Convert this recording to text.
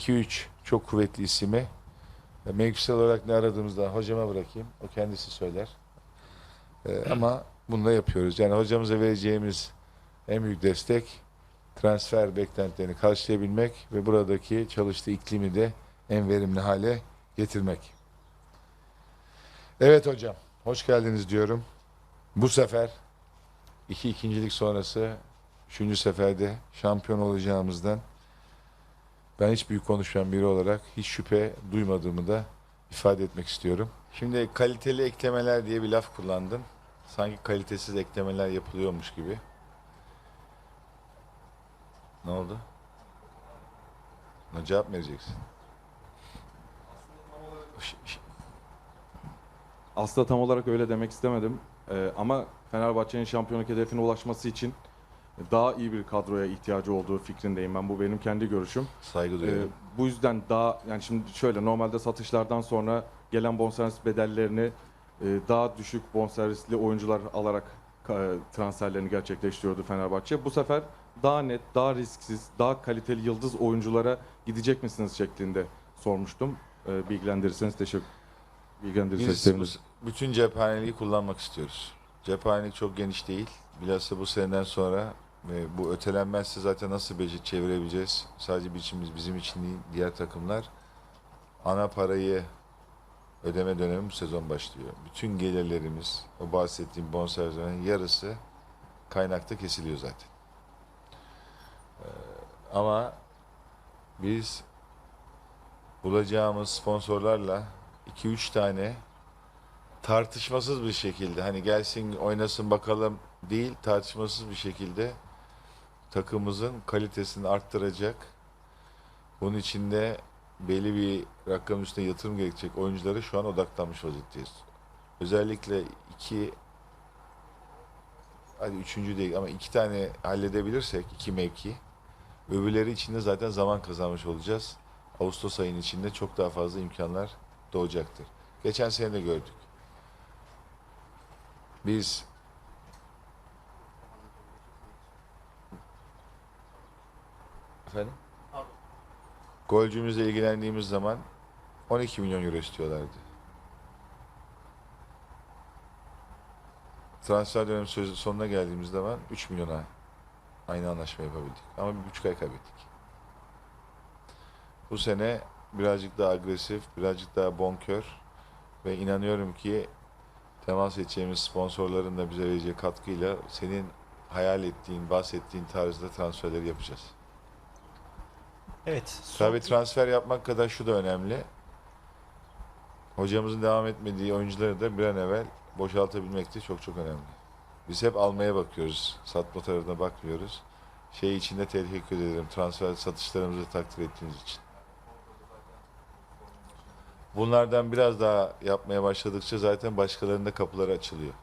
2-3 çok kuvvetli isimi mevkisel olarak ne aradığımızda hocama bırakayım. O kendisi söyler. E, ama bunu da yapıyoruz. Yani hocamıza vereceğimiz en büyük destek transfer beklentilerini karşılayabilmek ve buradaki çalıştığı iklimi de en verimli hale getirmek. Evet hocam, hoş geldiniz diyorum. Bu sefer iki ikincilik sonrası üçüncü seferde şampiyon olacağımızdan ben hiç büyük konuşan biri olarak hiç şüphe duymadığımı da ifade etmek istiyorum. Şimdi kaliteli eklemeler diye bir laf kullandın. Sanki kalitesiz eklemeler yapılıyormuş gibi. Ne oldu? Ne cevap mı vereceksin? Aslında tam olarak öyle demek istemedim. Ee, ama Fenerbahçe'nin şampiyonluk hedefine ulaşması için daha iyi bir kadroya ihtiyacı olduğu fikrindeyim ben. Bu benim kendi görüşüm. Saygı Ee, duyuyorum. bu yüzden daha yani şimdi şöyle normalde satışlardan sonra gelen bonservis bedellerini e, daha düşük bonservisli oyuncular alarak ka- transferlerini gerçekleştiriyordu Fenerbahçe. Bu sefer daha net, daha risksiz, daha kaliteli yıldız oyunculara gidecek misiniz şeklinde sormuştum. Ee, bilgilendirirseniz teşekkür bilgilendirirseniz Biz sevinirim. bütün cephaneliği kullanmak istiyoruz. Cephanelik çok geniş değil. Bilhassa bu seneden sonra bu ötelenmezse zaten nasıl beceri çevirebileceğiz? Sadece biçimimiz bizim için değil, diğer takımlar. Ana parayı ödeme dönemi bu sezon başlıyor. Bütün gelirlerimiz, o bahsettiğim bonservislerin yarısı kaynakta kesiliyor zaten. Ee, ama biz bulacağımız sponsorlarla 2-3 tane tartışmasız bir şekilde hani gelsin oynasın bakalım değil tartışmasız bir şekilde takımımızın kalitesini arttıracak. Bunun içinde belli bir rakam üstüne yatırım gerekecek oyuncuları şu an odaklanmış vaziyetteyiz. Özellikle iki hadi üçüncü değil ama iki tane halledebilirsek iki mevki öbürleri içinde zaten zaman kazanmış olacağız. Ağustos ayının içinde çok daha fazla imkanlar doğacaktır. Geçen sene de gördük. Biz Efendim? Golcümüzle ilgilendiğimiz zaman 12 milyon euro istiyorlardı. Transfer dönemi sözü sonuna geldiğimiz zaman 3 milyona aynı anlaşma yapabildik. Ama bir buçuk ay kaybettik. Bu sene birazcık daha agresif, birazcık daha bonkör ve inanıyorum ki temas edeceğimiz sponsorların da bize vereceği katkıyla senin hayal ettiğin, bahsettiğin tarzda transferleri yapacağız. Evet. Tabii transfer yapmak kadar şu da önemli. Hocamızın devam etmediği oyuncuları da bir an evvel boşaltabilmek de çok çok önemli. Biz hep almaya bakıyoruz. Satma tarafına bakmıyoruz. Şey için de teşekkür ederim. Transfer satışlarımızı takdir ettiğiniz için. Bunlardan biraz daha yapmaya başladıkça zaten başkalarında kapıları açılıyor.